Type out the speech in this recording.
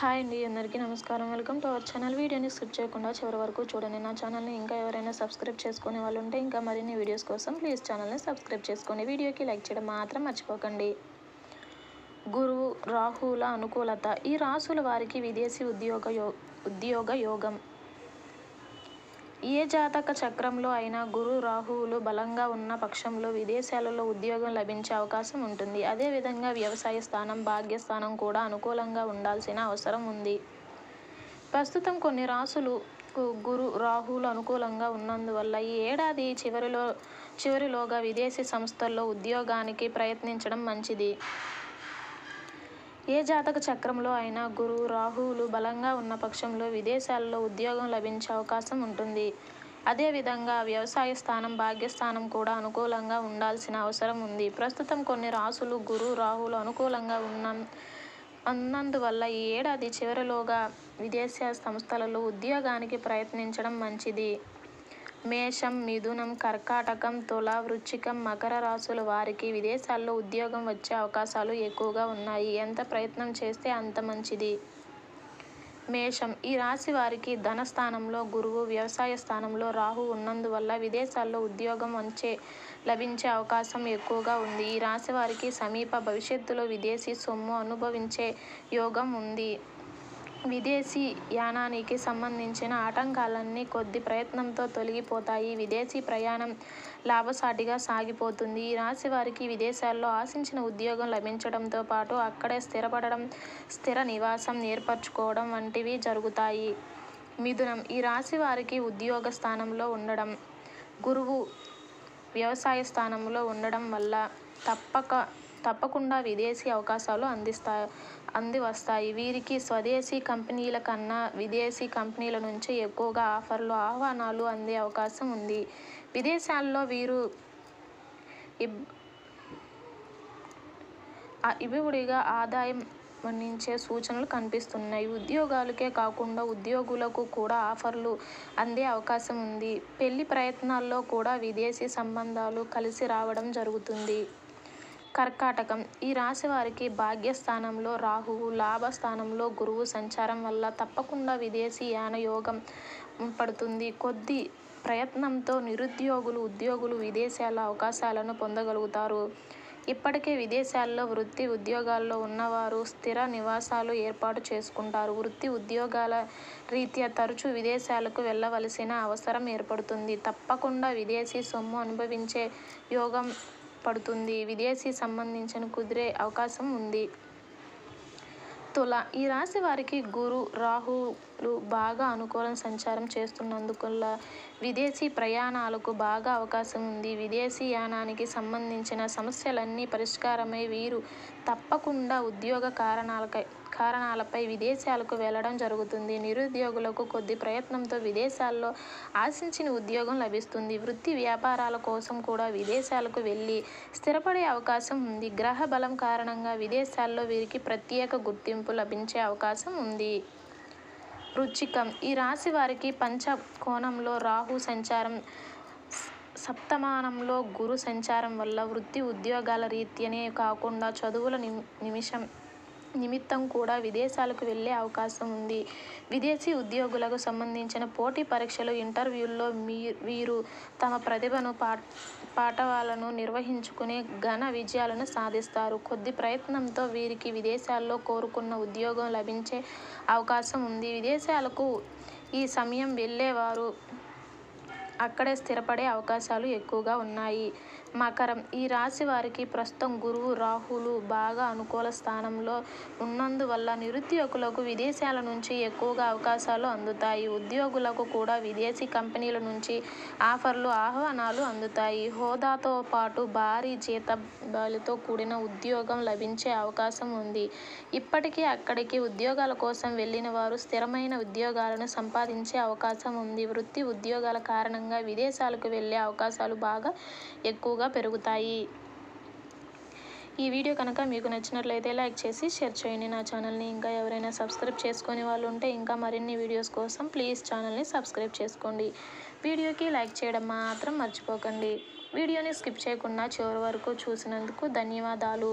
Hi అండి అందరికీ నమస్కారం. Welcome to our channel. వీడియోని స్కిప్ చేయకుండా చివరి వరకు చూడండి. నా ఛానల్ని ఇంకా ఎవరైనా సబ్స్క్రైబ్ చేసుకునే వాళ్ళు ఉంటే ఇంకా మరిన్ని వీడియోస్ కోసం ప్లీజ్ ఛానల్ని సబ్స్క్రైబ్ చేసుకోండి. వీడియోకి లైక్ చేయడం మాత్రం మర్చిపోకండి. గురువు రాహుల అనుకూలత. ఈ రాసుల వారికి విదేశీ ఉద్యోగ యో ఉద్యోగ యోగం. ఏ జాతక చక్రంలో అయినా గురు రాహువులు బలంగా ఉన్న పక్షంలో విదేశాలలో ఉద్యోగం లభించే అవకాశం ఉంటుంది. అదేవిధంగా వ్యవసాయ స్థానం భాగ్యస్థానం కూడా అనుకూలంగా ఉండాల్సిన అవసరం ఉంది. ప్రస్తుతం కొన్ని రాసులు గురు రాహులు అనుకూలంగా ఉన్నందువల్ల ఈ ఏడాది చివరిలో చివరిలోగా విదేశీ సంస్థల్లో ఉద్యోగానికి ప్రయత్నించడం మంచిది. ఏ జాతక చక్రంలో అయినా గురు రాహువులు బలంగా ఉన్న పక్షంలో విదేశాల్లో ఉద్యోగం లభించే అవకాశం ఉంటుంది. అదేవిధంగా వ్యవసాయ స్థానం భాగ్యస్థానం కూడా అనుకూలంగా ఉండాల్సిన అవసరం ఉంది. ప్రస్తుతం కొన్ని రాసులు గురు రాహులు అనుకూలంగా ఉన్న అన్నందువల్ల ఈ ఏడాది చివరిలోగా విదేశీ సంస్థలలో ఉద్యోగానికి ప్రయత్నించడం మంచిది. మేషం మిథునం కర్కాటకం తుల వృశ్చికం మకర రాశుల వారికి విదేశాల్లో ఉద్యోగం వచ్చే అవకాశాలు ఎక్కువగా ఉన్నాయి. ఎంత ప్రయత్నం చేస్తే అంత మంచిది? మేషం ఈ రాశి వారికి ధన స్థానంలో గురువు వ్యవసాయ స్థానంలో రాహు ఉన్నందువల్ల విదేశాల్లో ఉద్యోగం వచ్చే లభించే అవకాశం ఎక్కువగా ఉంది. ఈ రాశి వారికి సమీప భవిష్యత్తులో విదేశీ సొమ్ము అనుభవించే యోగం ఉంది. విదేశీ యానానికి సంబంధించిన ఆటంకాలన్నీ కొద్ది ప్రయత్నంతో తొలగిపోతాయి. విదేశీ ప్రయాణం లాభసాటిగా సాగిపోతుంది. ఈ రాశి వారికి విదేశాల్లో ఆశించిన ఉద్యోగం లభించడంతో పాటు అక్కడే స్థిరపడడం స్థిర నివాసం ఏర్పరచుకోవడం వంటివి జరుగుతాయి. మిథునం ఈ రాశి వారికి ఉద్యోగ స్థానంలో ఉండడం గురువు వ్యవసాయ స్థానంలో ఉండడం వల్ల తప్పక తప్పకుండా విదేశీ అవకాశాలు అందిస్తా అంది వస్తాయి వీరికి స్వదేశీ కంపెనీల కన్నా విదేశీ కంపెనీల నుంచి ఎక్కువగా ఆఫర్లు ఆహ్వానాలు అందే అవకాశం ఉంది. విదేశాల్లో వీరు ఇబ్ ఇబివుడిగా ఆదాయం వర్ణించే సూచనలు కనిపిస్తున్నాయి. ఉద్యోగాలకే కాకుండా ఉద్యోగులకు కూడా ఆఫర్లు అందే అవకాశం ఉంది. పెళ్ళి ప్రయత్నాల్లో కూడా విదేశీ సంబంధాలు కలిసి రావడం జరుగుతుంది. కర్కాటకం. ఈ రాశి వారికి భాగ్యస్థానంలో రాహువు లాభస్థానంలో గురువు సంచారం వల్ల తప్పకుండా విదేశీ యాన యోగం పడుతుంది. కొద్ది ప్రయత్నంతో నిరుద్యోగులు ఉద్యోగులు విదేశాల అవకాశాలను పొందగలుగుతారు. ఇప్పటికే విదేశాల్లో వృత్తి ఉద్యోగాల్లో ఉన్నవారు స్థిర నివాసాలు ఏర్పాటు చేసుకుంటారు. వృత్తి ఉద్యోగాల రీత్యా తరచూ విదేశాలకు వెళ్ళవలసిన అవసరం ఏర్పడుతుంది. తప్పకుండా విదేశీ సొమ్ము అనుభవించే యోగం పడుతుంది. విదేశీ సంబంధించిన కుదిరే అవకాశం ఉంది. తుల ఈ రాశి వారికి గురు రాహులు బాగా అనుకూలం సంచారం చేస్తున్నందువల్ల విదేశీ ప్రయాణాలకు బాగా అవకాశం ఉంది. విదేశీ యానానికి సంబంధించిన సమస్యలన్నీ పరిష్కారమై వీరు తప్పకుండా ఉద్యోగ కారణాలకై కారణాలపై విదేశాలకు వెళ్ళడం జరుగుతుంది. నిరుద్యోగులకు కొద్ది ప్రయత్నంతో విదేశాల్లో ఆశించిన ఉద్యోగం లభిస్తుంది. వృత్తి వ్యాపారాల కోసం కూడా విదేశాలకు వెళ్ళి స్థిరపడే అవకాశం ఉంది. గ్రహ బలం కారణంగా విదేశాల్లో వీరికి ప్రత్యేక గుర్తింపు లభించే అవకాశం ఉంది. రుచికం ఈ రాశి వారికి పంచ కోణంలో రాహు సంచారం సప్తమానంలో గురు సంచారం వల్ల వృత్తి ఉద్యోగాల రీత్యనే కాకుండా చదువుల నిమిషం నిమిత్తం కూడా విదేశాలకు వెళ్ళే అవకాశం ఉంది. విదేశీ ఉద్యోగులకు సంబంధించిన పోటీ పరీక్షలు ఇంటర్వ్యూల్లో మీ వీరు తమ ప్రతిభను పా పాఠవాలను నిర్వహించుకునే ఘన విజయాలను సాధిస్తారు. కొద్ది ప్రయత్నంతో వీరికి విదేశాల్లో కోరుకున్న ఉద్యోగం లభించే అవకాశం ఉంది. విదేశాలకు ఈ సమయం వెళ్ళేవారు అక్కడే స్థిరపడే అవకాశాలు ఎక్కువగా ఉన్నాయి. మకరం. ఈ రాశి వారికి ప్రస్తుతం గురువు రాహులు బాగా అనుకూల స్థానంలో ఉన్నందువల్ల నిరుద్యోగులకు విదేశాల నుంచి ఎక్కువగా అవకాశాలు అందుతాయి. ఉద్యోగులకు కూడా విదేశీ కంపెనీల నుంచి ఆఫర్లు ఆహ్వానాలు అందుతాయి. హోదాతో పాటు భారీ జీతాలతో కూడిన ఉద్యోగం లభించే అవకాశం ఉంది. ఇప్పటికీ అక్కడికి ఉద్యోగాల కోసం వెళ్ళిన వారు స్థిరమైన ఉద్యోగాలను సంపాదించే అవకాశం ఉంది. వృత్తి ఉద్యోగాల కారణంగా కారణంగా విదేశాలకు వెళ్ళే అవకాశాలు బాగా ఎక్కువగా పెరుగుతాయి. ఈ వీడియో కనుక మీకు నచ్చినట్లయితే లైక్ చేసి షేర్ చేయండి. నా ఛానల్ని ఇంకా ఎవరైనా సబ్స్క్రైబ్ చేసుకునే వాళ్ళు ఉంటే ఇంకా మరిన్ని వీడియోస్ కోసం ప్లీజ్ ఛానల్ని సబ్స్క్రైబ్ చేసుకోండి. వీడియోకి లైక్ చేయడం మాత్రం మర్చిపోకండి. వీడియోని స్కిప్ చేయకుండా చివరి వరకు చూసినందుకు ధన్యవాదాలు.